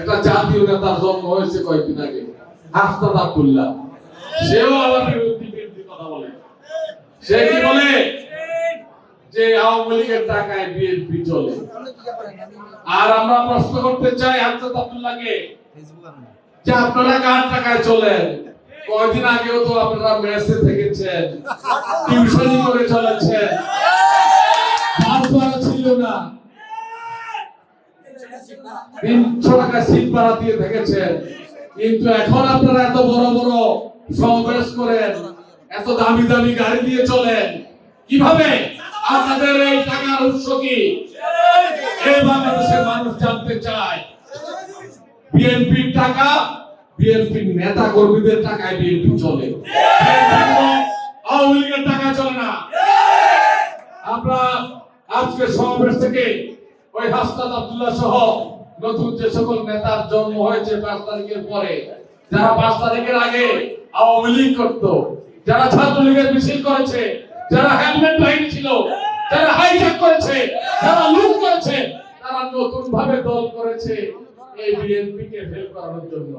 একটা জাতীয় নেতার জন্ম হয়েছে কয়েকদিন আগে আব্দুল্লাহ সেও আবার বিরোধী বিরোধী কথা বলে। সে কি বলে? যে আওয়ামী লীগের টাকায় বিএনপি চলে। আর আমরা প্রশ্ন করতে চাই হাসনাত আব্দুল্লাহকে যে আপনারা কার টাকায় চলেন? কয়দিন আগেও তো আপনারা মেসে থেকেছেন টিউশনি করে চলেছেন। তিনশো টাকা সিট ভাড়া দিয়ে থেকেছেন কিন্তু এখন আপনারা এত বড় বড় সমাবেশ করেন, এত দামি দামি গাড়ি দিয়ে চলেন, কীভাবে? আপনাদের এই টাকার উৎস কি? বাংলাদেশের মানুষ জানতে চায়? বিএনপির টাকা, বিএনপির নেতা কর্মীদের টাকায় বিএনপি চলে। আওয়ামী লীগের টাকা চলে না। আমরা আজকে সমাবেশ থেকে ওই হাসনাত আব্দুল্লাহ সহ নতুন যে সকল নেতার জন্ম হয়েছে পাঁচ তারিখের পরে, যারা পাঁচ তারিখের আগে আওয়ামী লীগ করত, যারা ছাত্রলীগের মিছিল করেছে, যারা হেলমেট বাহিনী ছিল, যারা হাইজ্যাক করেছে, যারা লুট করেছে, তারা নতুন ভাবে দল করেছে এই বিএনপি কে ফেল করানোর জন্য।